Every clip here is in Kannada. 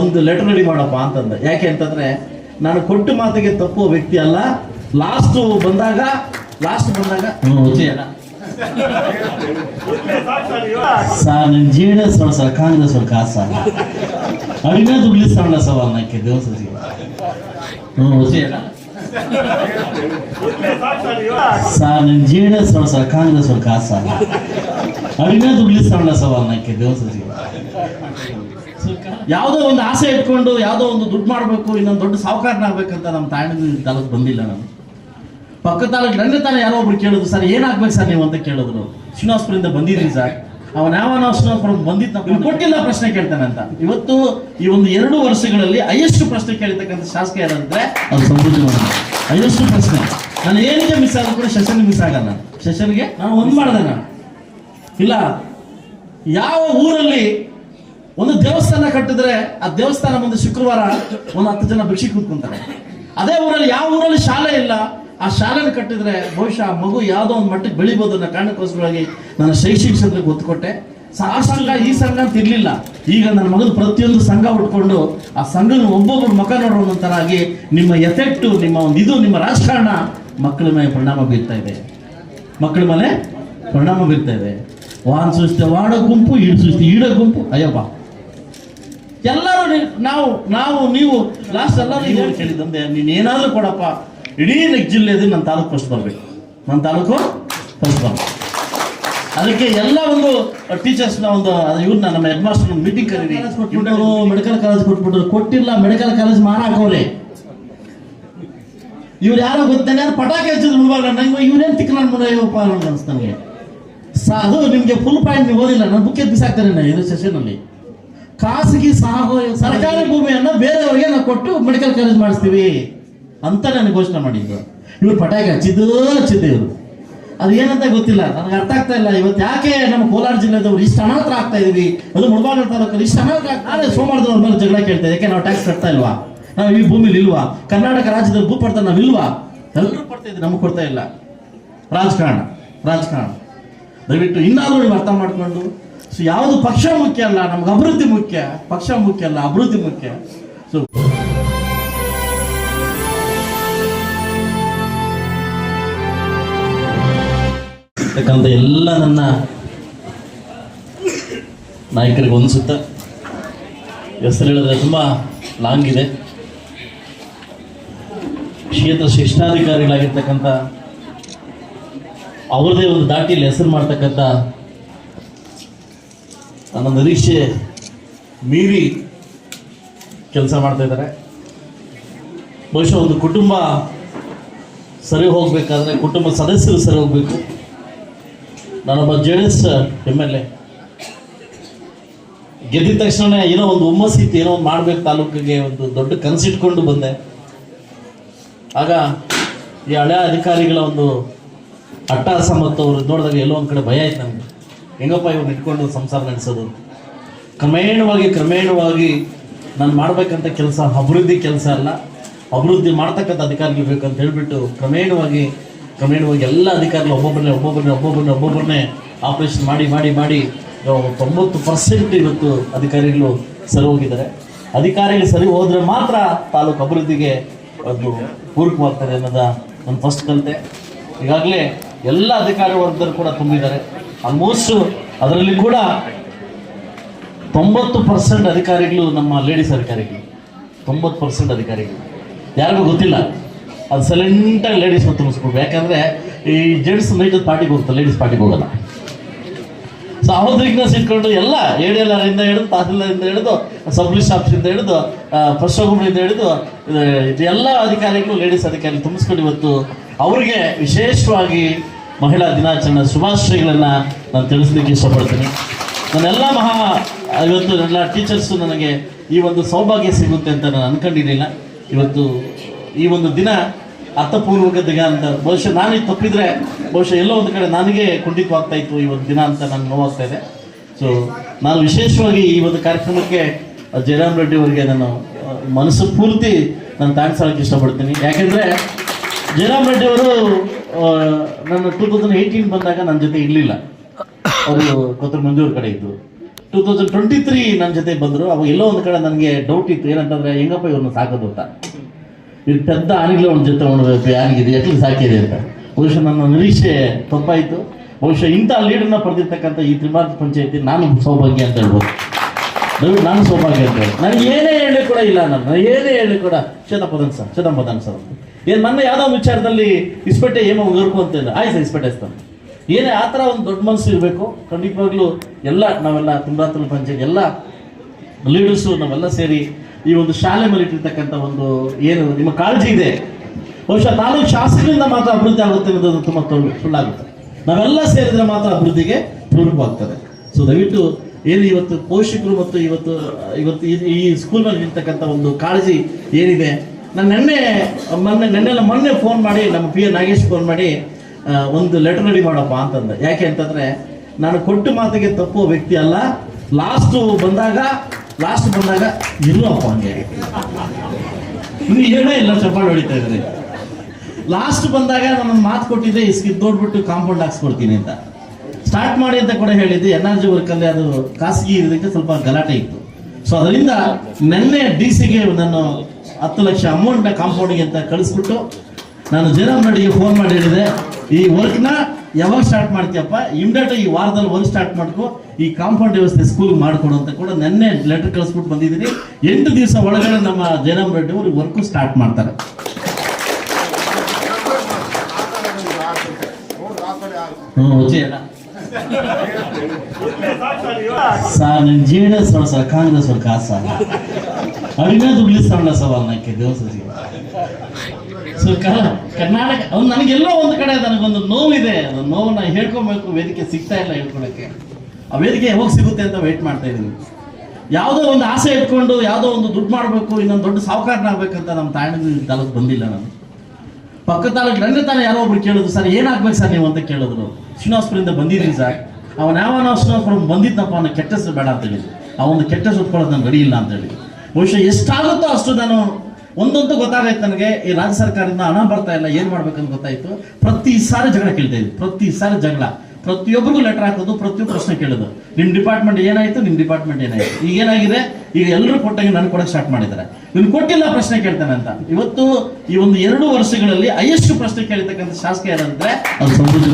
ಒಂದು ಲೆಟರ್ ರೆಡಿ ಮಾಡಪ್ಪ ಅಂತಂದ. ಯಾಕೆ ಅಂತಂದರೆ, ನಾನು ಕೊಟ್ಟು ಮಾತಿಗೆ ತಪ್ಪುವ ವ್ಯಕ್ತಿ ಅಲ್ಲ. ಲಾಸ್ಟು ಬಂದಾಗ ಲಾಸ್ಟ್ ಬಂದಾಗ ಸರ್ ನನ್ನ ಜೀವನ ಸರ್ ಸರ್, ಕಾಂಗ್ರೆಸ್ ಅವ್ರ ಕಾಸ ಅಡಿನ ದುಡ್ಲಿ ಸಣ್ಣ ಸವಾಲ್ ನಾಕೆ ಹ್ಞೂ ಸರ್ ನನ್ನ ಜೀವನ ಸರ್ ಸರ್, ಕಾಂಗ್ರೆಸ್ ಅವ್ರ ಕಾಸ ಅಡಿನ ದುಡ್ಲಿ ಸಣ್ಣ ಸವಾಲ್ ನಾಕೆ ದೇವಸ್ಥಿತಿ ಯಾವುದೋ ಒಂದು ಆಸೆ ಇಟ್ಕೊಂಡು ಯಾವುದೋ ಒಂದು ದುಡ್ಡು ಮಾಡಬೇಕು, ಇನ್ನೊಂದು ದೊಡ್ಡ ಸಾಹುಕಾರನಾಗಬೇಕಂತ ನಮ್ಮ ತಾಯಿನ ತಾಲೂಕು ಬಂದಿಲ್ಲ ನಾನು. ಪಕ್ಕ ತಾಲೂಕು ನನ್ನ ತಾನೇ ಯಾರೋ ಒಬ್ರು ಕೇಳಿದ್ರು, ಸರ್, ಏನಾಗ್ಬೇಕು ಸರ್ ನೀವು? ಅಂತ ಕೇಳಿದ್ರು. ಶ್ರೀನಿವಾಸಪುರದಿಂದ ಬಂದಿದ್ದೀನಿ ಸರ್. ಅವನ ಯಾವನ ಶ್ರೀನಿವಾಸಪುರ ಬಂದಿದ್ದ ನಾವು ಕೊಟ್ಟಿಲ್ಲ ಪ್ರಶ್ನೆ ಕೇಳ್ತಾನೆ ಅಂತ. ಇವತ್ತು ಈ ಒಂದು ಎರಡು ವರ್ಷಗಳಲ್ಲಿ ಹೈಯೆಸ್ಟ್ ಪ್ರಶ್ನೆ ಕೇಳ್ತಕ್ಕಂಥ ಶಾಸಕ ಯಾರಂದ್ರೆ ಅದು ಸಮೃದ್ಧಿ ಹೈಯೆಸ್ಟ್ ಪ್ರಶ್ನೆ. ನಾನು ಏನಕ್ಕೆ ಮಿಸ್ ಆದ್ರೂ ಕೂಡ ಸೆಷನ್ ಮಿಸ್ ಆಗಲ್ಲ. ಸೆಷನ್ಗೆ ನಾನು ಒಂದು ಮಾಡಿದೆ ನಾನು. ಇಲ್ಲ ಯಾವ ಊರಲ್ಲಿ ಒಂದು ದೇವಸ್ಥಾನ ಕಟ್ಟಿದ್ರೆ ಆ ದೇವಸ್ಥಾನ ಮುಂದೆ ಶುಕ್ರವಾರ ಒಂದು ಹತ್ತು ಜನ ಭಿಕ್ಷೆ ಕೂತ್ಕೊಂತಾರೆ. ಅದೇ ಊರಲ್ಲಿ ಯಾವ ಊರಲ್ಲಿ ಶಾಲೆ ಇಲ್ಲ, ಆ ಶಾಲೆನ ಕಟ್ಟಿದ್ರೆ ಬಹುಶಃ ಮಗು ಯಾವುದೋ ಒಂದು ಮಟ್ಟಕ್ಕೆ ಬೆಳಿಬೋದು ಅನ್ನೋ ಕಾರಣಕ್ಕೋಸ್ಕರವಾಗಿ ನಾನು ಶೈಕ್ಷಣಿಕ ಕ್ಷೇತ್ರಕ್ಕೆ ಒತ್ತು ಆ ಸಂಘ, ಈ ಸಂಘ ಅಂತ ಇರಲಿಲ್ಲ. ಈಗ ನನ್ನ ಮಗನ ಪ್ರತಿಯೊಂದು ಸಂಘ ಉಟ್ಕೊಂಡು ಆ ಸಂಘನ ಒಬ್ಬೊಬ್ಬರು ಮುಖ ನೋಡುವಂತರ ಆಗಿ ನಿಮ್ಮ ಎಫೆಕ್ಟು, ನಿಮ್ಮ ಒಂದು ಇದು, ನಿಮ್ಮ ರಾಜಕಾರಣ ಮಕ್ಕಳ ಮೇಲೆ ಪರಿಣಾಮ ಬೀರ್ತಾ ಇದೆ. ಮಕ್ಕಳ ಮೇಲೆ ಪರಿಣಾಮ ಬೀರ್ತಾ ಇದೆ. ವಾನ್ ಸೃಷ್ಟಿ ವಾಡೋ ಗುಂಪು ಈಡು ಸೃಷ್ಟಿ ಈಡೋ ಗುಂಪು. ಅಯ್ಯಪ್ಪ. ಎಲ್ಲರೂ ನಾವು ನಾವು ನೀವು ಲಾಸ್ಟ್ ಎಲ್ಲರೂ ಈಗ ಕೇಳಿದಂದೆ ನೀನು ಏನಾದರೂ ಕೊಡಪ್ಪ. ಇಡೀ ನೆಕ್ ಜಿಲ್ಲೆದು ನನ್ನ ತಾಲೂಕು ಫಸ್ಟ್ ಬರಬೇಕು. ನನ್ನ ತಾಲೂಕು ಫಸ್ಟ್ ಬರಬೇಕು ಅದಕ್ಕೆ ಎಲ್ಲ ಒಂದು ಟೀಚರ್ಸ್ನ ಒಂದು ಇವ್ರನ್ನ ನಮ್ಮ ಹೆಡ್ ಮಾಸ್ಟರ್ ಮೀಟಿಂಗ್ ಕರೀರಿ. ಇವರು ಮೆಡಿಕಲ್ ಕಾಲೇಜ್ ಕೊಟ್ಬಿಟ್ರು. ಕೊಟ್ಟಿಲ್ಲ ಮೆಡಿಕಲ್ ಕಾಲೇಜ್ ಮಾರಾಕವ್ರೆ ಇವ್ರು ಯಾರೋ ಗೊತ್ತೇನೆ ಯಾರು ಪಟಾಕಿ ಹಚ್ಚಿದ್ರು ನಂಗೆ ಇವ್ರೇನು ತಿಕ್ಕ ನಾನು ಮುಂದೆ ನನಗೆ. ಅದು ನಿಮಗೆ ಫುಲ್ ಪಾಯಿಂಟ್ ನೀವು ಓದಿಲ್ಲ, ನಾನು ಬುಕ್ ಎದ್ದು ಬಿಸಾಕ್ತೇನೆ ನಾನು ಇದು ಸೆಷನಲ್ಲಿ ಖಾಸಗಿ ಸಾಗೋ ಸರ್ಕಾರಿ ಭೂಮಿಯನ್ನು ಬೇರೆಯವರಿಗೆ ನಾವು ಕೊಟ್ಟು ಮೆಡಿಕಲ್ ಕಾಲೇಜ್ ಮಾಡಿಸ್ತೀವಿ ಅಂತ ನಾನು ಘೋಷಣೆ ಮಾಡಿದ್ದು. ಇವ್ರು ಪಟಾಕಿ ಹಚ್ಚಿದ್ದು ಹಚ್ಚಿದ್ದು ಇವರು. ಅದು ಏನಂತ ಗೊತ್ತಿಲ್ಲ, ನನಗೆ ಅರ್ಥ ಆಗ್ತಾ ಇಲ್ಲ. ಇವತ್ತು ಯಾಕೆ ನಮ್ಮ ಕೋಲಾರ ಜಿಲ್ಲೆದವ್ರು ಇಷ್ಟು ಅನಾಥರ ಆಗ್ತಾ ಇದೀವಿ? ಅದು ಮುಳಬಾಗಿಲು ತಾಲೂಕಲ್ಲಿ ಇಷ್ಟು ಅನಾಥ ಆಗ್ತಾರೆ ಸೋಮವಾರದವ್ರ ಮೇಲೆ ಜಗಳ ಕೇಳ್ತಾ. ಯಾಕೆ ನಾವು ಟ್ಯಾಕ್ಸ್ ಕಟ್ತಾ ಇಲ್ವಾ? ನಾವು ಈ ಭೂಮಿಲಿ ಇಲ್ವಾ? ಕರ್ನಾಟಕ ರಾಜ್ಯದಲ್ಲಿ ಭೂ ಪಡ್ತಾ ಇಲ್ವಾ ಎಲ್ಲರೂ ಪಡ್ತಾ ಇದ್ದೀವಿ, ನಮಗೆ ಕೊಡ್ತಾ ಇಲ್ಲ. ರಾಜಕಾರಣ ರಾಜಕಾರಣ. ದಯವಿಟ್ಟು ಇನ್ನಾದರೂ ನೀವು ಅರ್ಥ ಮಾಡ್ಕೊಂಡು. ಸೊ ಯಾವುದು ಪಕ್ಷ ಮುಖ್ಯ ಅಲ್ಲ, ನಮ್ಗೆ ಅಭಿವೃದ್ಧಿ ಮುಖ್ಯ. ಪಕ್ಷ ಮುಖ್ಯ ಅಲ್ಲ, ಅಭಿವೃದ್ಧಿ ಮುಖ್ಯ. ಸೊ ಇರ್ತಕ್ಕಂಥ ಎಲ್ಲ ನನ್ನ ನಾಯಕರಿಗೆ ಅನಿಸುತ್ತೆ ಹೆಸರು ಹೇಳಿದ್ರೆ ತುಂಬ ಲಾಂಗ್ ಇದೆ. ಕ್ಷೇತ್ರ ಶಿಕ್ಷಣಾಧಿಕಾರಿಗಳಾಗಿರ್ತಕ್ಕಂಥ ಅವ್ರದೇ ಒಂದು ದಾಟಿಯಲ್ಲಿ ಹೆಸರು ಮಾಡ್ತಕ್ಕಂಥ ನನ್ನ ನಿರೀಕ್ಷೆ ಮೀರಿ ಕೆಲಸ ಮಾಡ್ತಾ ಇದ್ದಾರೆ. ಬಹುಶಃ ಒಂದು ಕುಟುಂಬ ಸರಿ ಹೋಗಬೇಕಾದ್ರೆ ಕುಟುಂಬ ಸದಸ್ಯರು ಸರಿ ಹೋಗಬೇಕು. ನಾನೊಬ್ಬ J D S M L A ಗೆದ್ದಿದ ತಕ್ಷಣ ಏನೋ ಒಂದು ಹುಮ್ಮಸ್ಸಿತ್ತು ಏನೋ ಒಂದು ಮಾಡ್ಬೇಕು ತಾಲೂಕಿಗೆ ಒಂದು ದೊಡ್ಡ ಕನಸಿಟ್ಕೊಂಡು ಬಂದೆ. ಆಗ ಈ ಹಳೆಯ ಅಧಿಕಾರಿಗಳ ಒಂದು ಅಟ್ಟಹಾಸ ಮತ್ತು ಅವರು ನೋಡಿದಾಗ ಎಲ್ಲೋ ಒಂದು ಕಡೆ ಭಯ ಆಯ್ತು ನನಗೆ ಹೆಂಗಪ್ಪ ಇವ್ರು ಇಟ್ಕೊಂಡು ಸಂಸಾರ ನಡೆಸೋದು. ಕ್ರಮೇಣವಾಗಿ ಕ್ರಮೇಣವಾಗಿ ನಾನು ಮಾಡಬೇಕಂತ ಕೆಲಸ ಅಭಿವೃದ್ಧಿ ಕೆಲಸ ಅಲ್ಲ, ಅಭಿವೃದ್ಧಿ ಮಾಡ್ತಕ್ಕಂಥ ಅಧಿಕಾರಿಗಳು ಬೇಕಂತ ಹೇಳ್ಬಿಟ್ಟು ಕ್ರಮೇಣವಾಗಿ ಕ್ರಮೇಣವಾಗಿ ಎಲ್ಲ ಅಧಿಕಾರಿಗಳು ಒಬ್ಬೊಬ್ಬರನ್ನೇ ಒಬ್ಬೊಬ್ಬರನ್ನೇ ಒಬ್ಬೊಬ್ಬರನ್ನೇ ಒಬ್ಬೊಬ್ಬರನ್ನೇ ಆಪರೇಷನ್ ಮಾಡಿ ಮಾಡಿ ಮಾಡಿ, ತೊಂಬತ್ತು ಪರ್ಸೆಂಟ್ ಇವತ್ತು ಅಧಿಕಾರಿಗಳು ಸರಿ ಹೋಗಿದ್ದಾರೆ. ಅಧಿಕಾರಿಗಳು ಸರಿ ಹೋದರೆ ಮಾತ್ರ ತಾಲೂಕು ಅಭಿವೃದ್ಧಿಗೆ ಅದು ಪೂರಕವಾಗ್ತದೆ ಅನ್ನೋದ ನನ್ನ ಫಸ್ಟ್ ಕಲಿತೆ. ಈಗಾಗಲೇ ಎಲ್ಲ ಅಧಿಕಾರಿ ಕೂಡ ತುಂಬಿದ್ದಾರೆ. ಆಲ್ಮೋಸ್ಟ್ ಅದರಲ್ಲಿ ಕೂಡ ತೊಂಬತ್ತು ಪರ್ಸೆಂಟ್ ಅಧಿಕಾರಿಗಳು ನಮ್ಮ ಲೇಡೀಸ್ ಅಧಿಕಾರಿಗಳು. ತೊಂಬತ್ತು ಪರ್ಸೆಂಟ್ ಅಧಿಕಾರಿಗಳು. ಯಾರಿಗೂ ಗೊತ್ತಿಲ್ಲ. ಅದು ಸೈಲೆಂಟಾಗಿ ಲೇಡೀಸ್ ತುಂಬಿಸ್ಬೇಕು ಯಾಕಂದರೆ ಈ ಜೆಂಟ್ಸ್ ನೈಟ್ ಪಾರ್ಟಿಗೆ ಹೋಗ್ತಾರೆ. ಲೇಡೀಸ್ ಪಾರ್ಟಿಗೆ ಹೋಗಲ್ಲ. ಸೊ ಅವಧಿಗ್ನೆಸ್ ಇಟ್ಕೊಂಡು ಎಲ್ಲ ಎ ಡಿ ಎಲ್ ಆರಿಂದ ಹಿಡಿದು ತಹಸೀಲ್ದಾರಿಂದ ಹಿಡಿದು ಸಬ್ ಆಫೀಸಿಂದ ಹಿಡಿದು ಹಿಡಿದು, ಇದು ಇದು ಎಲ್ಲ ಅಧಿಕಾರಿಗಳು ಲೇಡೀಸ್ ಅಧಿಕಾರಿ ತುಂಬಿಸ್ಕೊಂಡು ಇವತ್ತು ಅವರಿಗೆ ವಿಶೇಷವಾಗಿ ಮಹಿಳಾ ದಿನಾಚರಣೆ ಶುಭಾಶಯಗಳನ್ನು ನಾನು ತಿಳಿಸ್ಲಿಕ್ಕೆ ಇಷ್ಟಪಡ್ತೀನಿ. ನನ್ನೆಲ್ಲ ಮಹಾ, ಇವತ್ತು ನನ್ನ ಟೀಚರ್ಸು ನನಗೆ ಈ ಒಂದು ಸೌಭಾಗ್ಯ ಸಿಗುತ್ತೆ ಅಂತ ನಾನು ಅನ್ಕೊಂಡಿರಲಿಲ್ಲ. ಇವತ್ತು ಈ ಒಂದು ದಿನ ಅರ್ಥಪೂರ್ವಕ ದಿನ ಅಂತ, ಬಹುಶಃ ನಾನು ತಪ್ಪಿದರೆ ಬಹುಶಃ ಎಲ್ಲೋ ಒಂದು ಕಡೆ ನನಗೆ ಕುಂಠಿತವಾಗ್ತಾ ಇತ್ತು ಈ ಒಂದು ದಿನ ಅಂತ ನಾನು ನೋವಾಗ್ತಾ ಇದೆ. ಸೊ ನಾನು ವಿಶೇಷವಾಗಿ ಈ ಒಂದು ಕಾರ್ಯಕ್ರಮಕ್ಕೆ ಜಯರಾಮ್ ರೆಡ್ಡಿ ಅವರಿಗೆ ನಾನು ಮನಸ್ಸು ಪೂರ್ತಿ ನಾನು ಥ್ಯಾಂಕ್ಸ್ ಇಷ್ಟಪಡ್ತೀನಿ. ಯಾಕೆಂದರೆ ಜಯರಾಮ್ ರೆಡ್ಡಿ ಅವರು ನನ್ನ ಟೂ ತೌಸಂಡ್ ಏಯ್ಟೀನ್ ಬಂದಾಗ ನನ್ನ ಜೊತೆ ಇರಲಿಲ್ಲ. ಅವರು ಕೊತ್ತರ ಮಂಜೂರು ಕಡೆ ಇದ್ದು. ಟೂ ತೌಸಂಡ್ ಟ್ವೆಂಟಿ ತ್ರೀ ನನ್ನ ಜೊತೆ ಬಂದರು. ಅವಾಗ ಎಲ್ಲೋ ಒಂದು ಕಡೆ ನನಗೆ ಡೌಟ್ ಇತ್ತು. ಏನಂತಂದ್ರೆ, ಹೆಂಗಪ್ಪ ಇವ್ರನ್ನ ಸಾಕೋದು ಅಂತ. ಇದು ಪೆದ್ದ ಆನೆಗಳೇ ಒಂದು ಜೊತೆ ಮಾಡಬೇಕು ಯಾರಿಗಿದೆ ಎಟ್ಲಿ ಸಾಕಿದೆ ಅಂತ. ಬಹುಶಃ ನನ್ನ ನಿರೀಕ್ಷೆ ತಪ್ಪಾಯಿತು. ಬಹುಶಃ ಇಂಥ ಲೀಡರ್ನ ಪಡೆದಿರ್ತಕ್ಕಂಥ ಈ ತ್ರಿಮಾರ್ಥ ಪಂಚಾಯತಿ ನಾನು ಸೌಭಾಗ್ಯ ಅಂತ ಹೇಳ್ಬೋದು. ದಯವಿಟ್ಟು ನಾನು ಸೌಭಾಗ್ಯ ಅಂತ ಹೇಳಿ ನನಗೆ ಏನೇ ಹೇಳಿ ಕೂಡ ಇಲ್ಲ ನಾನು. ಏನೇ ಹೇಳಿ ಕೂಡ ಶತಪದನ್ ಸರ್ ಶತಪದನ್ ಸರ್ ಏನು ಮೊನ್ನೆ ಯಾವುದೋ ಒಂದು ವಿಚಾರದಲ್ಲಿ ಇಸ್ಪೆಟ್ಟೆ ಗರ್ಕು ಅಂತ ಆಯ್ತು ಇಸ್ಪೆಟ್ಟೆ ಇಸ್ತಾನೆ ಏನೇ ಆ ಥರ ಒಂದು ದೊಡ್ಡ ಮನಸ್ಸು ಇರಬೇಕು, ಖಂಡಿತವಾಗ್ಲೂ ಎಲ್ಲ ನಾವೆಲ್ಲ ತುಂಬ್ರಾತನ ಪಂಚಾಯತ್ ಎಲ್ಲ ಲೀಡರ್ಸು ನಾವೆಲ್ಲ ಸೇರಿ ಈ ಒಂದು ಶಾಲೆ ಮೇಲೆ ಇಟ್ಟಿರ್ತಕ್ಕಂಥ ಒಂದು ಏನು ನಿಮ್ಮ ಕಾಳಜಿ ಇದೆ. ಬಹುಶಃ ತಾಲೂಕು ಶಾಸಕರಿಂದ ಮಾತ್ರ ಅಭಿವೃದ್ಧಿ ಆಗುತ್ತೆ ಅನ್ನೋದು ತುಂಬ ಸುಳ್ಳಾಗುತ್ತೆ ನಾವೆಲ್ಲ ಸೇರಿದ್ರೆ ಮಾತ್ರ ಅಭಿವೃದ್ಧಿಗೆ ಪೂರಕವಾಗ್ತದೆ ಸೊ ದಯವಿಟ್ಟು ಏನು ಇವತ್ತು ಪೋಷಕರು ಮತ್ತು ಇವತ್ತು ಇವತ್ತು ಈ ಸ್ಕೂಲ್ನಲ್ಲಿ ಇರ್ತಕ್ಕಂಥ ಒಂದು ಕಾಳಜಿ ಏನಿದೆ ನಾನು ನೆನ್ನೆ, ಮೊನ್ನೆ, ನೆನ್ನೆಲ್ಲ ಮೊನ್ನೆ ಫೋನ್ ಮಾಡಿ ನಮ್ಮ ಪಿ ಎ ನಾಗೇಶ್ ಫೋನ್ ಮಾಡಿ ಒಂದು ಲೆಟರ್ ರೆಡಿ ಮಾಡಪ್ಪ ಅಂತಂದೆ. ಯಾಕೆ ಅಂತಂದ್ರೆ, ನಾನು ಕೊಟ್ಟು ಮಾತಿಗೆ ತಪ್ಪು ವ್ಯಕ್ತಿ ಅಲ್ಲ. ಲಾಸ್ಟ್ ಬಂದಾಗ ಲಾಸ್ಟ್ ಬಂದಾಗ ಇರುವಪ್ಪ ಹಂಗೆ. ನೀವು ಏನೇ ಇಲ್ಲ, ಚಪ್ಪಾಳೆ ಹೊಡಿತಾ ಇದ್ರಿ ಲಾಸ್ಟ್ ಬಂದಾಗ ನಾನು ಮಾತು ಕೊಟ್ಟಿದ್ದೆ, ಇಸ್ಕಿ ನೋಡ್ಬಿಟ್ಟು ಕಾಂಪೌಂಡ್ ಹಾಕ್ಸ್ಕೊಡ್ತೀನಿ ಅಂತ. ಸ್ಟಾರ್ಟ್ ಮಾಡಿ ಅಂತ ಕೂಡ ಹೇಳಿದ್ದೆ. ಎನ್ ಆರ್ ಜಿ ವರ್ಕಲ್ಲಿ ಅದು ಖಾಸಗಿ ಇರೋದಕ್ಕೆ ಸ್ವಲ್ಪ ಗಲಾಟೆ ಇತ್ತು. ಸೊ ಅದರಿಂದ ನೆನ್ನೆ ಡಿ ಸಿಗೆ ನಾನು ಹತ್ತು ಲಕ್ಷ ಅಮೌಂಟ್ನ ಕಾಂಪೌಂಡಿಗೆ ಅಂತ ಕಳಿಸ್ಬಿಟ್ಟು ನಾನು ಜಯರಾಮ್ ರೆಡ್ಡಿಗೆ ಫೋನ್ ಮಾಡಿ ಹೇಳಿದೆ ಈ ವರ್ಕ್ನ ಯಾವಾಗ ಸ್ಟಾರ್ಟ್ ಮಾಡ್ತೀಯಪ್ಪ? ಇಮ್ಡಿಯೇಟ್ ಈ ವಾರದಲ್ಲಿ ಒಂದು ಸ್ಟಾರ್ಟ್ ಮಾಡ್ಕೊ ಈ ಕಾಂಪೌಂಡ್ ವ್ಯವಸ್ಥೆ ಸ್ಕೂಲ್ ಮಾಡಿಕೊಡು ಅಂತ ಕೂಡ ನೆನ್ನೆ ಲೆಟರ್ ಕಳಿಸ್ಬಿಟ್ಟು ಬಂದಿದ್ದೀನಿ. ಎಂಟು ದಿವಸ ಒಳಗಡೆ ನಮ್ಮ ಜಯರಾಮ್ ರೆಡ್ಡಿ ಅವರು ವರ್ಕ್ ಸ್ಟಾರ್ಟ್ ಮಾಡ್ತಾರೆ. ಸರ್ ನನ್ನ ಜೀವನ ಸರ್ ಸರ್ ಕಾಂಗ್ರೆಸ್ ಅವ್ರ ಕಾಸ సార్ ಅವಿನೇ ಸಣ್ಣ ಸವಾಲ್ ನಾಕೆ ದೇವಸ್ಥಾನ ಸೊ ಕರ್ನಾಟಕ, ಅವ್ನು ನನಗೆಲ್ಲೋ ಒಂದು ಕಡೆ ನನಗೊಂದು ನೋವಿದೆ. ಅದು ನೋವನ್ನ ಹೇಳ್ಕೊಬೇಕು, ವೇದಿಕೆ ಸಿಗ್ತಾ ಇಲ್ಲ ಹೇಳ್ಕೊಳಕ್ಕೆ. ಆ ವೇದಿಕೆ ಯಾವಾಗ ಸಿಗುತ್ತೆ ಅಂತ ವೆಯ್ಟ್ ಮಾಡ್ತಾ ಇದ್ದೀನಿ ಯಾವುದೋ ಒಂದು ಆಸೆ ಇಟ್ಕೊಂಡು, ಯಾವುದೋ ಒಂದು ದುಡ್ಡು ಮಾಡಬೇಕು, ಇನ್ನೊಂದು ದೊಡ್ಡ ಸಾಹುಕಾರನಾಗಬೇಕಂತ ನಮ್ಮ ತಾಯಿನ ತಾಲೂಕು ಬಂದಿಲ್ಲ ನಾನು. ಪಕ್ಕ ತಾಲೂಕು ನನ್ನ ತಾನೇ ಯಾರೋ ಒಬ್ರು ಕೇಳಿದ್ರು, ಸರ್, ಏನಾಗ್ಬೇಕು ಸರ್ ನೀವು? ಅಂತ ಕೇಳಿದ್ರು. ಶ್ರೀನಿವಾಸ್ಪುರಿಂದ ಬಂದಿದ್ದೀನಿ ಸರ್. ಅವನ ಯಾವ ನಾವು ಶ್ರೀನಿವಾಸಪುರ ಬಂದಿದ್ದಪ್ಪ ಅವನ ಕೆಟ್ಟ ಬೇಡ ಅಂತ ಹೇಳಿ ಆ ಒಂದು ಕೆಟ್ಟ ಸುತ್ಕೊಳ್ಳೋದು ರೆಡಿ ಇಲ್ಲ ಅಂತ ಹೇಳಿ ಬಹುಶಃ ಎಷ್ಟಾಗುತ್ತೋ ಅಷ್ಟು ನಾನು ಒಂದೊಂದು ಗೊತ್ತಾಗೈತೆ ನನಗೆ, ಈ ರಾಜ್ಯ ಸರ್ಕಾರದಿಂದ ಹಣ ಬರ್ತಾ ಇಲ್ಲ, ಏನು ಮಾಡ್ಬೇಕಂತ ಗೊತ್ತಾಯ್ತು. ಪ್ರತಿ ಸಾರಿ ಜಗಳ ಕೇಳ್ತಾ ಇದ್ವಿ ಪ್ರತಿ ಸಾರಿ ಜಗಳ. ಪ್ರತಿಯೊಬ್ಬರಿಗೂ ಲೆಟರ್ ಹಾಕೋದು, ಪ್ರತಿಯೊಬ್ಬ ಪ್ರಶ್ನೆ ಕೇಳೋದು. ನಿಮ್ಮ ಡಿಪಾರ್ಟ್ಮೆಂಟ್ ಏನಾಯ್ತು ನಿಮ್ಮ ಡಿಪಾರ್ಟ್ಮೆಂಟ್ ಏನಾಯ್ತು. ಈಗ ಏನಾಗಿದೆ? ಈಗ ಎಲ್ಲರೂ ಕೊಟ್ಟಂಗೆ ನಾನು ಕೊಡಕ್ ಸ್ಟಾರ್ಟ್ ಮಾಡಿದ್ದಾರೆ. ಇವ್ನು ಕೊಟ್ಟಿಲ್ಲ ಪ್ರಶ್ನೆ ಕೇಳ್ತಾನೆ ಅಂತ. ಇವತ್ತು ಈ ಒಂದು ಎರಡು ವರ್ಷಗಳಲ್ಲಿ ಹೈಯೆಸ್ಟ್ ಪ್ರಶ್ನೆ ಕೇಳಿರ್ತಕ್ಕಂಥ ಶಾಸಕ ಯಾರಂದ್ರೆ, ಅದು ಸಮೃದ್ಧಿ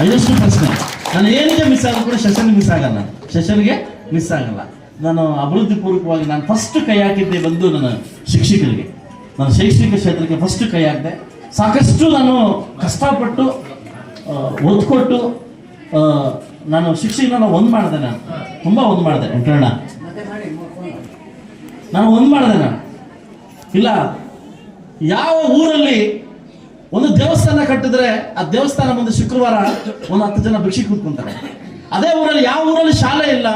ಹೈಯೆಸ್ಟ್ ಪ್ರಶ್ನೆ. ನಾನು ಏನಕ್ಕೆ ಮಿಸ್ ಆಗೋದು ಕೂಡ ಸೆಷನ್ಗೆ ಮಿಸ್ ಆಗಲ್ಲ. ಸೆಷನ್ಗೆ ಮಿಸ್ ಆಗಲ್ಲ. ನಾನು ಅಭಿವೃದ್ಧಿ ಪೂರ್ವಕವಾಗಿ ನಾನು ಫಸ್ಟ್ ಕೈ ಹಾಕಿದ್ದೆ ಬಂದು ನನ್ನ ಶಿಕ್ಷಕರಿಗೆ. ನಾನು ಶೈಕ್ಷಣಿಕ ಕ್ಷೇತ್ರಕ್ಕೆ ಫಸ್ಟ್ ಕೈ ಹಾಕಿದೆ. ಸಾಕಷ್ಟು ನಾನು ಕಷ್ಟಪಟ್ಟು ಓದ್ಕೊಟ್ಟು ಒತ್ತು ಕೊಟ್ಟು ನಾನು ಶಿಕ್ಷಕನ ಒಂದು ಮಾಡಿದೆ ನಾನು. ತುಂಬ ಒಂದು ಮಾಡಿದೆ ವೆಂಕಣ್ಣ ನಾನು ಒಂದು ಮಾಡಿದೆ ನಾನು. ಇಲ್ಲ, ಯಾವ ಊರಲ್ಲಿ ಒಂದು ದೇವಸ್ಥಾನ ಕಟ್ಟಿದ್ರೆ ಆ ದೇವಸ್ಥಾನ ಮುಂದೆ ಶುಕ್ರವಾರ ಒಂದು ಹತ್ತು ಜನ ಭಿಕ್ಷೆ ಕೂತ್ಕೊಂತಾರೆ. ಅದೇ ಊರಲ್ಲಿ ಯಾವ ಊರಲ್ಲಿ ಶಾಲೆ ಇಲ್ಲ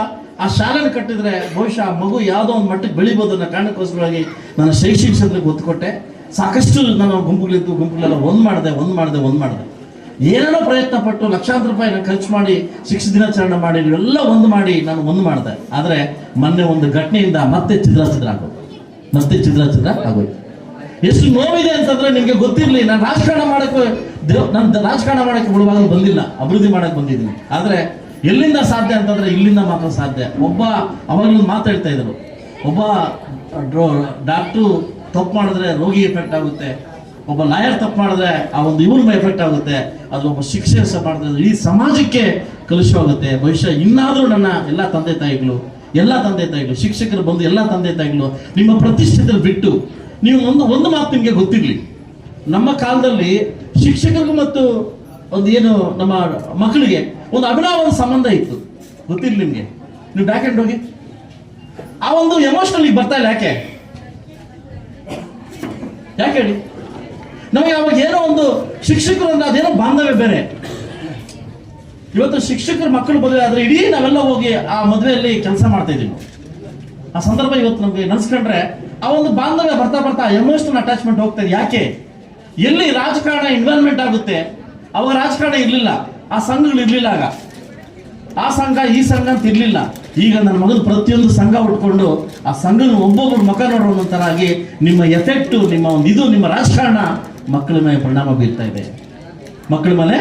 ಆ ಶಾಲೆನ ಕಟ್ಟಿದ್ರೆ ಬಹುಶಃ ಆ ಮಗು ಯಾವುದೋ ಒಂದು ಮಟ್ಟಕ್ಕೆ ಬೆಳಿಬೋದು ಅನ್ನೋ ಕಾರಣಕ್ಕೋಸ್ಕರವಾಗಿ ನಾನು ಶೈಕ್ಷಣಿಕ ಕ್ಷೇತ್ರಕ್ಕೆ ಒತ್ತು ಕೊಟ್ಟೆ ಸಾಕಷ್ಟು ನಾನು ಗುಂಪುಗಳಿದ್ದು, ಗುಂಪುಗಳೆಲ್ಲ ಒಂದು ಮಾಡಿದೆ ಒಂದು ಮಾಡಿದೆ ಒಂದು ಮಾಡಿದೆ. ಏನೇನೋ ಪ್ರಯತ್ನ ಪಟ್ಟು ಲಕ್ಷಾಂತರ ರೂಪಾಯಿ ನಾನು ಖರ್ಚು ಮಾಡಿ, ಶಿಕ್ಷಣ ದಿನಾಚರಣೆ ಮಾಡಿ, ಇವೆಲ್ಲ ಒಂದು ಮಾಡಿ ನಾನು ಒಂದು ಮಾಡಿದೆ. ಆದರೆ ಮೊನ್ನೆ ಒಂದು ಘಟನೆಯಿಂದ ಮತ್ತೆ ಚಿದ್ರ ಚಿದ್ರ ಆಗೋದು ಮತ್ತೆ ಚಿದ್ರ ಚಿದ್ರ ಆಗೋಯ್ತು. ಎಷ್ಟು ನೋವಿದೆ ಅಂತಂದ್ರೆ ನಿಮಗೆ ಗೊತ್ತಿರಲಿ, ನಾನು ರಾಜಕಾರಣ ಮಾಡಕ್ಕೆ ನಾನು ರಾಜಕಾರಣ ಮಾಡಕ್ಕೆ ಬಿಡುವಾಗ ಬಂದಿಲ್ಲ, ಅಭಿವೃದ್ಧಿ ಮಾಡಕ್ಕೆ ಬಂದಿದ್ದೀನಿ. ಆದ್ರೆ ಎಲ್ಲಿಂದ ಸಾಧ್ಯ ಅಂತಂದ್ರೆ ಇಲ್ಲಿಂದ ಮಾತ್ರ ಸಾಧ್ಯ. ಒಬ್ಬ ಅವಾಗಲೂ ಮಾತಾಡ್ತಾ ಇದ್ರು. ಒಬ್ಬ ಡಾಕ್ಟ್ರು ತಪ್ಪು ಮಾಡಿದ್ರೆ ರೋಗಿ ಎಫೆಕ್ಟ್ ಆಗುತ್ತೆ. ಒಬ್ಬ ಲಾಯರ್ ತಪ್ಪು ಮಾಡಿದ್ರೆ ಆ ಒಂದು ಇವ್ರ ಎಫೆಕ್ಟ್ ಆಗುತ್ತೆ. ಅದು ಒಬ್ಬ ಶಿಕ್ಷೆ ಮಾಡಿದ್ರೆ ಇಡೀ ಸಮಾಜಕ್ಕೆ ಕಲುಷವಾಗುತ್ತೆ. ಬಹುಶಃ ಇನ್ನಾದರೂ ನನ್ನ ಎಲ್ಲ ತಂದೆ ತಾಯಿಗಳು, ಎಲ್ಲ ತಂದೆ ತಾಯಿಗಳು, ಶಿಕ್ಷಕರು ಬಂದು ಎಲ್ಲ ತಂದೆ ತಾಯಿಗಳು ನಿಮ್ಮ ಪ್ರತಿಷ್ಠೆದಲ್ಲಿ ಬಿಟ್ಟು ನೀವು ಒಂದು ಒಂದು ಮಾತು ನಿಮಗೆ ಗೊತ್ತಿರಲಿ. ನಮ್ಮ ಕಾಲದಲ್ಲಿ ಶಿಕ್ಷಕರಿಗೂ ಮತ್ತು ಒಂದು ಏನು ನಮ್ಮ ಮಕ್ಕಳಿಗೆ ಒಂದು ಅಭಿನವ ಒಂದು ಸಂಬಂಧ ಇತ್ತು. ಗೊತ್ತಿರಲಿ ನಿಮಗೆ. ನೀವು ಬ್ಯಾಕ್ ಎಂಡ್ ಹೋಗಿ. ಆ ಒಂದು ಎಮೋಷನಲ್ ಈಗ ಬರ್ತಾ ಇಲ್ಲ ಯಾಕೆ? ಯಾಕೆ ಹೇಳಿ? ನಮಗೆ ಅವಾಗ ಏನೋ ಒಂದು ಶಿಕ್ಷಕರು ಅಂದ್ರೆ ಅದೇನೋ ಬಾಂಧವ್ಯ ಬೇರೆ. ಇವತ್ತು ಶಿಕ್ಷಕರ ಮಕ್ಕಳು ಮದುವೆ ಆದ್ರೆ ಇಡೀ ನಾವೆಲ್ಲ ಹೋಗಿ ಆ ಮದುವೆಯಲ್ಲಿ ಕೆಲಸ ಮಾಡ್ತಾ ಇದೀವಿ ಆ ಸಂದರ್ಭ ಇವತ್ತು ನಮಗೆ ನೆನೆಸ್ಕೊಂಡ್ರೆ ಆ ಒಂದು ಬಾಂಧವ್ಯ ಬರ್ತಾ ಬರ್ತಾ ಎಮೋಷನಲ್ ಅಟ್ಯಾಚ್ಮೆಂಟ್ ಹೋಗ್ತಾ ಇದೆ. ಯಾಕೆ? ಎಲ್ಲಿ ರಾಜಕಾರಣ ಇನ್ವಾಲ್ವ್ಮೆಂಟ್ ಆಗುತ್ತೆ, ಅವಾಗ ರಾಜಕಾರಣ ಇರಲಿಲ್ಲ. ಆ ಸಂಘಗಳು ಇರಲಿಲ್ಲ ಆಗ. ಆ ಸಂಘ, ಈ ಸಂಘ ಅಂತ ಇರಲಿಲ್ಲ. ಈಗ ನನ್ನ ಮಗನ ಪ್ರತಿಯೊಂದು ಸಂಘ ಉಟ್ಕೊಂಡು ಆ ಸಂಘನ ಒಬ್ಬೊಬ್ಬರು ಮುಖ ನೋಡೋ ಥರ ಆಗಿ ನಿಮ್ಮ ಎಫೆಕ್ಟು, ನಿಮ್ಮ ಒಂದು ಇದು, ನಿಮ್ಮ ರಾಜಕಾರಣ ಮಕ್ಕಳ ಮೇಲೆ ಪರಿಣಾಮ ಬೀರ್ತಾ ಇದೆ. ಮಕ್ಕಳ ಮೇಲೆ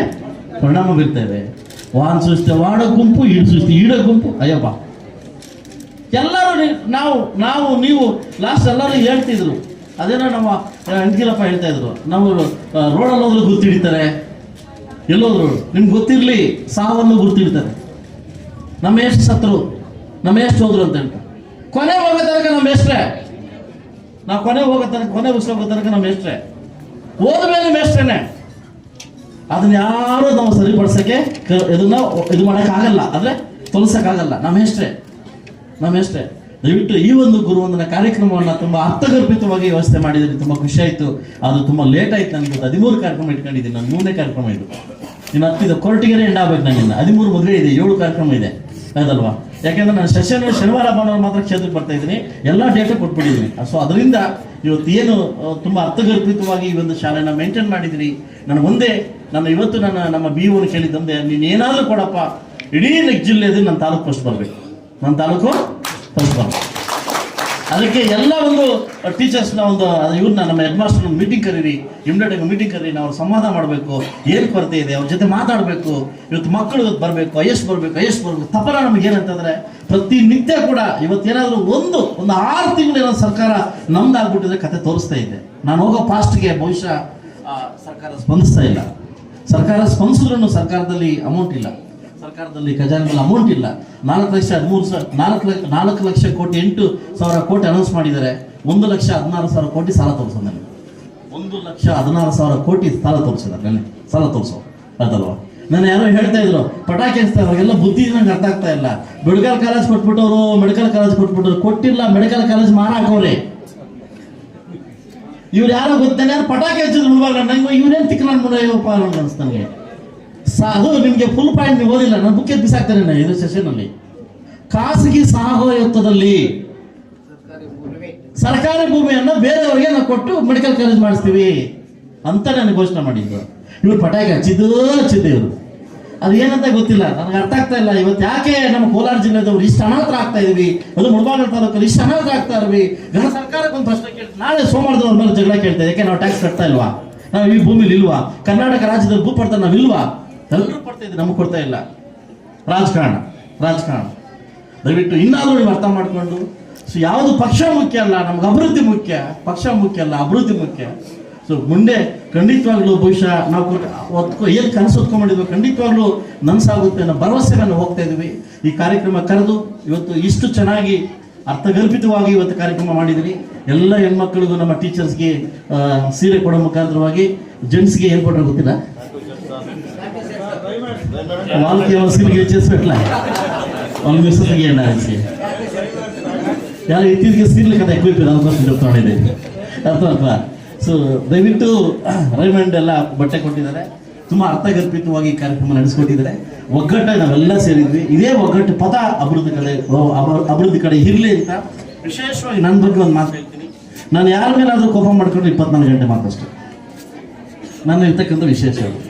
ಪರಿಣಾಮ ಬೀರ್ತಾ ಇದೆ. ವಾನ್ ಸೃಷ್ಟಿ, ವಾಡೋ ಗುಂಪು, ಈಡು ಸೃಷ್ಟಿ, ಈಡೋ ಗುಂಪು, ಅಯ್ಯಪ್ಪ. ಎಲ್ಲರೂ ನಾವು ನಾವು, ನೀವು ಲಾಸ್ಟ್ ಎಲ್ಲರೂ ಹೇಳ್ತಿದ್ರು. ಅದೇನೋ ನಮ್ಮ ಅಂಕಿಲಪ್ಪ ಹೇಳ್ತಾ ಇದ್ರು. ನಾವು ರೋಡಲ್ಲಿ ಹೋದ್ರೆ ಗುರ್ತಿಡಿತಾರೆ. ಎಲ್ಲೋದ್ರು ನಿಮ್ಗೆ ಗೊತ್ತಿರಲಿ, ಸಾವನ್ನು ಗುರ್ತಿಡ್ತಾರೆ ನಮ್ಮ ಎಷ್ಟು ಸತ್ರು, ನಮ್ಮ ಎಷ್ಟು ಹೋದ್ರು ಅಂತ ಕೊನೆ ಹೋಗೋ ತನಕ ನಮ್ಮ ಎಷ್ಟೇ ನಾವು ಕೊನೆ ಹೋಗೋ ತನಕ, ಕೊನೆ ಉಸಿರು ಹೋಗೋ ತನಕ ನಮ್ಮ ಎಷ್ಟೇ ಹೋದ್ಮೇಲೆ ಮೇಷ್ಟ್ರೇನೆ ಅದನ್ನ ಯಾರು ನಾವು ಸರಿಪಡಿಸಕ್ಕೆ ಇದನ್ನ ಇದು ಮಾಡೋಕ್ಕಾಗಲ್ಲ. ಅಂದ್ರೆ ತೊಲಸಕ್ಕಾಗಲ್ಲ. ನಮ್ಮ ಎಷ್ಟೇ ನಮ್ಮ ಎಷ್ಟೇ ದಯವಿಟ್ಟು ಈ ಒಂದು ಗುರುವಂದನ ಕಾರ್ಯಕ್ರಮವನ್ನು ತುಂಬ ಅರ್ಥಗರ್ಭಿತವಾಗಿ ವ್ಯವಸ್ಥೆ ಮಾಡಿದ್ರೆ ತುಂಬ ಖುಷಿ ಆಯಿತು. ಅದು ತುಂಬ ಲೇಟ್ ಆಯ್ತು ನನಗೆ ಇವತ್ತು ಹದಿಮೂರು ಕಾರ್ಯಕ್ರಮ ಇಟ್ಕೊಂಡಿದ್ದೀನಿ, ನಾನು ಮೂರನೇ ಕಾರ್ಯಕ್ರಮ ಇದು. ಇನ್ನು ಹತ್ತಿದ ಕೊರಟಿಗೆರೆ ಎಂಡ್ ಆಗ್ಬೇಕು ನನ್ನ ಹದಿಮೂರು ಮದುವೆ ಇದೆ, ಏಳು ಕಾರ್ಯಕ್ರಮ ಇದೆ. ಹೌದಲ್ವಾ? ಯಾಕೆಂದ್ರೆ ನಾನು ಸೆಷನ್ ಶನಿವಾರ, ಭಾನುವಾರ ಮಾತ್ರ ಕ್ಷೇತ್ರಕ್ಕೆ ಬರ್ತಾ ಇದ್ದೀನಿ. ಎಲ್ಲ ಡೇಟಾ ಕೊಟ್ಬಿಟ್ಟಿದ್ದೀನಿ. ಸೊ ಅದರಿಂದ ಇವತ್ತು ಏನು ತುಂಬ ಅರ್ಥಗರ್ಭಿತವಾಗಿ ಈ ಒಂದು ಶಾಲೆನ ಮೇಂಟೈನ್ ಮಾಡಿದಿರಿ ನಾನು ಒಂದೇ, ನನ್ನ ಇವತ್ತು ನನ್ನ, ನಮ್ಮ ಬಿ ಓನ್ ಕೇಳಿದ್ದಂದೆ ನೀನು ಏನಾದರೂ ಕೊಡಪ್ಪ. ಇಡೀ ನೆಕ್ ಜಿಲ್ಲೆದು ನನ್ನ ತಾಲೂಕು ಫಸ್ಟ್ ಬರಬೇಕು. ನನ್ನ ತಾಲೂಕು ಫಸ್ಟ್ ಅದಕ್ಕೆ ಎಲ್ಲ ಒಂದು ಟೀಚರ್ಸ್ನ ಒಂದು ಇವ್ರನ್ನ ನಮ್ಮ ಹೆಡ್ ಮಾಸ್ಟರ್ ಮೀಟಿಂಗ್ ಕರೀರಿ ಇಮ್ಮಿಡಿಯೇಟ್ ಮೀಟಿಂಗ್ ಕರೀರಿ, ನಾವು ಸಂವಾದ ಮಾಡಬೇಕು. ಏನು ಕೊರತೆ ಇದೆ? ಅವ್ರ ಜೊತೆ ಮಾತಾಡಬೇಕು. ಇವತ್ತು ಮಕ್ಕಳು ಇವತ್ತು ಬರಬೇಕು ಐಎಸ್ ಬರಬೇಕು ಐಎಸ್ ಬರಬೇಕು. ತಪರ ನಮ್ಗೆ ಏನಂತಂದರೆ ಪ್ರತಿನಿತ್ಯ ಕೂಡ ಇವತ್ತೇನಾದರೂ ಒಂದು ಒಂದು ಆರು ತಿಂಗಳು ಏನೋ ಸರ್ಕಾರ ನಮ್ದಾಗ್ಬಿಟ್ಟಿದ್ರೆ ಕತೆ ತೋರಿಸ್ತಾ ಇದೆ. ನಾನು ಹೋಗೋ ಪಾಸ್ಟ್ಗೆ ಬಹುಶಃ ಸರ್ಕಾರ ಸ್ಪಂದಿಸ್ತಾ ಇಲ್ಲ. ಸರ್ಕಾರ ಸ್ಪಂದಿಸಿದ್ರು ಸರ್ಕಾರದಲ್ಲಿ ಅಮೌಂಟ್ ಇಲ್ಲ. ಸರ್ಕಾರದಲ್ಲಿ ಖಜಾನೆಗಳ ಅಮೌಂಟ್ ಇಲ್ಲ. ನಾಲ್ಕು ಲಕ್ಷ ಹದಿಮೂರು ಸಾವಿರ ನಾಲ್ಕು ಲಕ್ಷ ನಾಲ್ಕು ಲಕ್ಷ ಕೋಟಿ, ಎಂಟು ಸಾವಿರ ಕೋಟಿ ಅನೌನ್ಸ್ ಮಾಡಿದ್ದಾರೆ. ಒಂದು ಲಕ್ಷ ಹದಿನಾರು ಸಾವಿರ ಕೋಟಿ ಸಾಲ ತೋರಿಸೋದು ನನಗೆ ಒಂದು ಲಕ್ಷ ಹದಿನಾರು ಸಾವಿರ ಕೋಟಿ ಸಾಲ ತೋರಿಸಿದ್ದಾರೆ ನನಗೆ ಸಾಲ ತೋರಿಸೋ. ಅದಲ್ವಾ? ನಾನು ಯಾರೋ ಹೇಳ್ತಾ ಇದ್ರು, ಪಟಾಕಿ ಹಚ್ತಾರೆ ಎಲ್ಲ ಬುದ್ಧಿ ನಂಗೆ ಅರ್ಥ ಆಗ್ತಾ ಇಲ್ಲ. ಮೆಡಿಕಲ್ ಕಾಲೇಜ್ ಕೊಟ್ಬಿಟ್ಟವರು, ಮೆಡಿಕಲ್ ಕಾಲೇಜ್ ಕೊಟ್ಬಿಟ್ಟವ್ರು, ಕೊಟ್ಟಿಲ್ಲ ಮೆಡಿಕಲ್ ಕಾಲೇಜ್ ಮಾರಾಕವ್ರೆ ಇವ್ರು ಯಾರೋ ಗೊತ್ತೇನೆ ಪಟಾಕಿ ಹಚ್ಚಿದ್ರು ನಂಗೆ ಇವ್ರೇನು ತಿಕ್ಕ ನಾನು ಮುಳುಗಪ್ಪ ಅನ್ನೋದು ಅನ್ಸ್ತು ನನಗೆ ಸಾ ಅದು ನಿಮಗೆ ಫುಲ್ ಪಾಯಿಂಟ್ ನೀವು ಓದಿಲ್ಲ, ನಾನು ಬುಕ್ ಬಿಸಾಕ್ತೇನೆ ನಾನು ಇದು ಸೆಷನಲ್ಲಿ ಖಾಸಗಿ ಸಾಹೋಯತ್ವದಲ್ಲಿ ಸರ್ಕಾರಿ ಭೂಮಿಯನ್ನು ಬೇರೆಯವರಿಗೆ ನಾವು ಕೊಟ್ಟು ಮೆಡಿಕಲ್ ಕಾಲೇಜ್ ಮಾಡಿಸ್ತೀವಿ ಅಂತ ನಾನು ಘೋಷಣೆ ಮಾಡಿದ್ದು. ಇವ್ರು ಪಟಾಕಿ ಹಚ್ಚಿದ್ದು ಹಚ್ಚಿದ್ದೆ ಇವರು. ಅದು ಏನಂತ ಗೊತ್ತಿಲ್ಲ, ನನಗೆ ಅರ್ಥ ಆಗ್ತಾ ಇಲ್ಲ. ಇವತ್ತು ಯಾಕೆ ನಮ್ಮ ಕೋಲಾರ ಜಿಲ್ಲೆದವ್ರು ಇಷ್ಟು ಅನಾಥ ಆಗ್ತಾ ಇದೀವಿ? ಅದು ಮುಳಬಾಗಲ ತಾಲೂಕಲ್ಲಿ ಇಷ್ಟು ಅನಾಥ ಆಗ್ತಾ ಘನ ಸರ್ಕಾರಕ್ಕೆ ಒಂದು ಪ್ರಶ್ನೆ ಕೇಳ್ತೀವಿ ನಾಳೆ ಸೋಮವಾರದವ್ರ ಮೇಲೆ ಜಗಳ ಕೇಳ್ತೇವೆ ಯಾಕೆ ನಾವು ಟ್ಯಾಕ್ಸ್ ಕಟ್ತಾ ಇಲ್ವಾ? ನಾವು ಈ ಭೂಮಿಲಿ ಇಲ್ವಾ? ಕರ್ನಾಟಕ ರಾಜ್ಯದ ಭೂಪಡ್ತ ನಾವು ಇಲ್ವಾ ಎಲ್ಲರೂ ಕೊಡ್ತಾ ಇದ್ದೀವಿ ನಮಗೆ ಕೊಡ್ತಾ ಇಲ್ಲ. ರಾಜಕಾರಣ ರಾಜಕಾರಣ. ದಯವಿಟ್ಟು ಇನ್ನಾದರೂ ನೀವು ಅರ್ಥ ಮಾಡಿಕೊಂಡು, ಸೊ ಯಾವುದು ಪಕ್ಷ ಮುಖ್ಯ ಅಲ್ಲ, ನಮ್ಗೆ ಅಭಿವೃದ್ಧಿ ಮುಖ್ಯ, ಪಕ್ಷ ಮುಖ್ಯ ಅಲ್ಲ, ಅಭಿವೃದ್ಧಿ ಮುಖ್ಯ. ಸೊ ಮುಂದೆ ಖಂಡಿತವಾಗ್ಲೂ ಬಹುಶಃ ನಾವು ಹೊತ್ಕೊ ಏನು ಕನಸು ಹೊತ್ಕೊಂಡ್ಬಿಟ್ಟಿದ್ವಿ ಖಂಡಿತವಾಗ್ಲೂ ನನ್ಸಾಗುತ್ತೆ ಅನ್ನೋ ಭರವಸೆ ಹೋಗ್ತಾ ಇದ್ವಿ ಈ ಕಾರ್ಯಕ್ರಮ ಕರೆದು ಇವತ್ತು ಇಷ್ಟು ಚೆನ್ನಾಗಿ ಅರ್ಥಗರ್ಭಿತವಾಗಿ ಇವತ್ತು ಕಾರ್ಯಕ್ರಮ ಮಾಡಿದ್ವಿ ಎಲ್ಲ ಹೆಣ್ಮಕ್ಳಿಗೂ ನಮ್ಮ ಟೀಚರ್ಸ್ಗೆ ಸೀರೆ ಕೊಡೋ ಮುಖಾಂತರವಾಗಿ ಜೆಂಟ್ಸ್ಗೆ ಏನು ಕೊಟ್ಟರೆ ಗೊತ್ತಿಲ್ಲ. వాళ్ళకి సీలింగ్ ఇచ్చేసి పెట్టలే వాళ్ళ మిస్సెస్కి ఇవ్వండి ఆయనకి ಯಾರು ಇತ್ತೀಚೆಗೆ ಸೀರ್ಲಿ ಕಥೆ ఎక్కువ ಇತ್ತು ಅದಕ್ಕೋಸ್ಕರ చెప్తాను ఇది ಅರ್ಥ ಅಲ್ವಾ ಸೊ ದಯವಿಟ್ಟು ರೈಮಂಡ್ ಎಲ್ಲ ಬಟ್ಟೆ ಕೊಟ್ಟಿದ್ದಾರೆ ತುಂಬಾ ಅರ್ಥಗರ್ಭಿತವಾಗಿ ಈ ಕಾರ್ಯಕ್ರಮ ನಡೆಸ್ಕೊಟ್ಟಿದ್ದಾರೆ ಒಗ್ಗಟ್ಟಾಗಿ ನಾವೆಲ್ಲ ಸೇರಿದ್ವಿ ಇದೇ ಒಗ್ಗಟ್ಟು ಪದ ಅಭಿವೃದ್ಧಿ ಕಡೆ ಅಭ- ಅಭಿವೃದ್ಧಿ ಕಡೆ ಇರಲಿ ಅಂತ ವಿಶೇಷವಾಗಿ ನನ್ನ ಬಗ್ಗೆ ಒಂದು ಮಾತು ಹೇಳ್ತೀನಿ ನಾನು ಯಾರ ಮೇಲಾದರೂ ಕೋಪ ಮಾಡ್ಕೊಂಡು ಇಪ್ಪತ್ನಾಲ್ಕು ಗಂಟೆ ಮಾತಷ್ಟೇ ನನ್ನ ಇರ್ತಕ್ಕಂಥ ವಿಶೇಷ ಅದು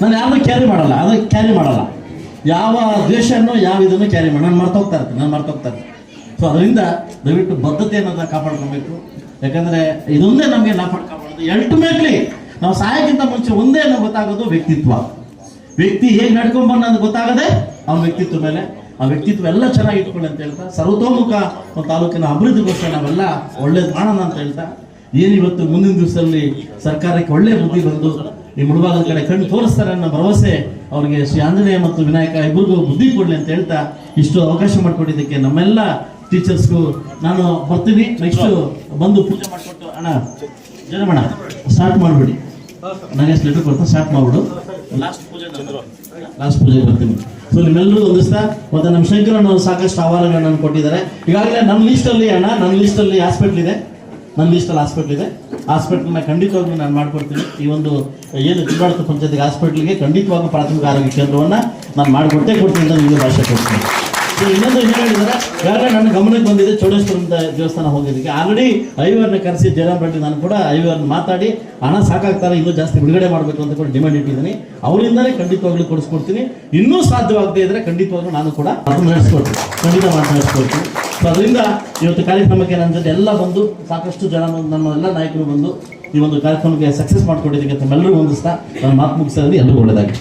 ನಾನು ಯಾರನ್ನೂ ಕ್ಯಾರಿ ಮಾಡಲ್ಲ, ಅದು ಕ್ಯಾರಿ ಮಾಡಲ್ಲ. ಯಾವ ದ್ವೇಷನೂ ಯಾವ ಇದನ್ನು ಕ್ಯಾರಿ ಮಾಡಿ ನಾನು ಮರ್ತೋಗ್ತಾ ಇರ್ತೀನಿ, ನಾನು ಮರ್ತೋಗ್ತಾ ಇರ್ತೀನಿ. ಸೊ ಅದರಿಂದ ದಯವಿಟ್ಟು ಬದ್ಧತೆಯನ್ನು ಕಾಪಾಡ್ಕೊಬೇಕು. ಯಾಕಂದ್ರೆ ಇದೊಂದೇ ನಮಗೆ ನಾ ಕಾಪಾಡೋದು. ಅಲ್ಟಿಮೇಟ್ಲಿ ನಾವು ಸಾಯಕ್ಕಿಂತ ಮುಂಚೆ ಒಂದೇ ನಮ್ಗೆ ಗೊತ್ತಾಗೋದು ವ್ಯಕ್ತಿತ್ವ. ವ್ಯಕ್ತಿ ಹೇಗೆ ನಡ್ಕೊಂಬನ್ನ ಅಂತ ಗೊತ್ತಾಗದೆ ಆ ವ್ಯಕ್ತಿತ್ವ ಮೇಲೆ. ಆ ವ್ಯಕ್ತಿತ್ವ ಎಲ್ಲ ಚೆನ್ನಾಗಿ ಇಟ್ಕೊಳ್ಳಿ ಅಂತ ಹೇಳ್ತಾ, ಸರ್ವತೋಮುಖ ಒಂದು ತಾಲೂಕಿನ ಅಭಿವೃದ್ಧಿಗೋಸ್ಕರ ನಾವೆಲ್ಲ ಒಳ್ಳೇದು ಮಾಡೋಣ ಅಂತ ಹೇಳ್ತಾ ಏನಿವತ್ತು ಮುಂದಿನ ದಿವಸದಲ್ಲಿ ಸರ್ಕಾರಕ್ಕೆ ಒಳ್ಳೆ ಬುದ್ಧಿ ಬಂದು ಈ ಮುಳುಭಾಗದ ಕಡೆ ಕಣ್ಣು ತೋರಿಸ್ತಾರೆ ಅನ್ನೋ ಭರವಸೆ ಅವರಿಗೆ ಶ್ರೀ ಆಂಜನೇಯ ಮತ್ತು ವಿನಾಯಕ ಇಬ್ಬರಿಗೂ ಬುದ್ಧಿ ಕೊಡಲಿ ಅಂತ ಹೇಳ್ತಾ ಇಷ್ಟು ಅವಕಾಶ ಮಾಡಿಕೊಟ್ಟಿದ್ದಕ್ಕೆ ನಮ್ಮೆಲ್ಲ ಟೀಚರ್ಸ್ಗೂ ನಾನು ಬರ್ತೀನಿ. ನೆಕ್ಸ್ಟ್ ಬಂದು ಪೂಜೆ ಮಾಡಿಕೊಟ್ಟು ಅಣ್ಣ ಜನಮಣ ಸ್ಟಾರ್ಟ್ ಮಾಡಿಬಿಡಿ. ನನಗೆ ಲೆಟರ್ ಕೊಡ್ತಾ ಸ್ಟಾರ್ಟ್ ಮಾಡ್ಬಿಡು. ಲಾಸ್ಟ್ ಪೂಜೆ ಲಾಸ್ಟ್ ಪೂಜೆ ಬರ್ತೀನಿ. ಸೊ ನಿಮ್ಮೆಲ್ಲರೂ ಒಂದಿಸ್ತಾ ಮತ್ತೆ ನಮ್ಮ ಅವರು ಸಾಕಷ್ಟು ಅಹವಾಲುಗಳನ್ನು ಕೊಟ್ಟಿದ್ದಾರೆ. ಈಗಾಗಲೇ ನಮ್ಮ ಲೀಸ್ಟಲ್ಲಿ ಅಣ್ಣ ನನ್ನ ಲೀಸ್ಟಲ್ಲಿ ಹಾಸ್ಪಿಟ್ಲ್ ಇದೆ. ನನ್ನ ಲಿಸ್ಟಲ್ಲಿ ಹಾಸ್ಪಿಟ್ಲ್ ಇದೆ. ಹಾಸ್ಪಿಟ್ಲ್ನ ಖಂಡಿತವಾಗ್ಲೂ ನಾನು ಮಾಡ್ಕೊಡ್ತೀನಿ. ಈ ಒಂದು, ಏನು ಜಿಲ್ಲಾಡಳಿತ ಪಂಚಾಯತ್ ಹಾಸ್ಪಿಟ್ಲಿಗೆ ಖಂಡಿತವಾಗ್ಲೂ ಪ್ರಾಥಮಿಕ ಆರೋಗ್ಯ ಕೇಂದ್ರವನ್ನು ನಾನು ಮಾಡಿಕೊಟ್ಟೇ ಕೊಡ್ತೀನಿ ಅಂತ ನಿಮಗೆ ಭಾಷೆ ಕೊಡ್ತೀನಿ. ಸೊ ಇನ್ನೊಂದು ಏನು ಹೇಳಿದ್ರೆ? ಯಾರು ನನ್ನ ಗಮನಕ್ಕೆ ಬಂದಿದೆ ಚೌಡೇಶ್ವರ ದೇವಸ್ಥಾನ ಹೋಗಿದ್ದಕ್ಕೆ ಆಲ್ರೆಡಿ ಐವರ್ನ ಕರೆಸಿ ಜಯರಾಮ್ ರೆಡ್ಡಿ ನಾನು ಕೂಡ ಐವರ್ನ ಮಾತಾಡಿ, ಹಣ ಸಾಕಾಗ್ತಾರೆ ಇನ್ನೂ ಜಾಸ್ತಿ ಬಿಡುಗಡೆ ಮಾಡಬೇಕು ಅಂತ ಕೂಡ ಡಿಮ್ಯಾಂಡ್ ಇಟ್ಟಿದ್ದೀನಿ. ಅವರಿಂದಲೇ ಖಂಡಿತವಾಗ್ಲೂ ಕೊಡಿಸ್ಕೊಡ್ತೀನಿ. ಇನ್ನೂ ಸಾಧ್ಯವಾಗದೇ ಇದ್ರೆ ಖಂಡಿತವಾಗ್ಲೂ ನಾನು ಕೂಡ ಅದನ್ನು ನಡೆಸ್ಕೊಡ್ತೀನಿ. ಖಂಡಿತ ಮಾತನಾಡಿಸ್ಕೊಡ್ತೀನಿ ಅದರಿಂದ ಇವತ್ತು ಕಾರ್ಯಕ್ರಮಕ್ಕೆ ನನ್ನ ಜೊತೆ ಎಲ್ಲ ಬಂದು ಸಾಕಷ್ಟು ಜನ ನಮ್ಮ ಎಲ್ಲ ನಾಯಕರು ಬಂದು ಈ ಒಂದು ಕಾರ್ಯಕ್ರಮಕ್ಕೆ ಸಕ್ಸಸ್ ಮಾಡ್ಕೊಟ್ಟಿದ್ದಕ್ಕೆ ತಮ್ಮೆಲ್ಲರೂ ಹೊಂದಿಸ್ತಾ ನನ್ನ ಮಾತು ಮುಗಿಸೋದ್ರಲ್ಲಿ ಎಲ್ಲರೂ ಒಳ್ಳೆಯದಾಗಿ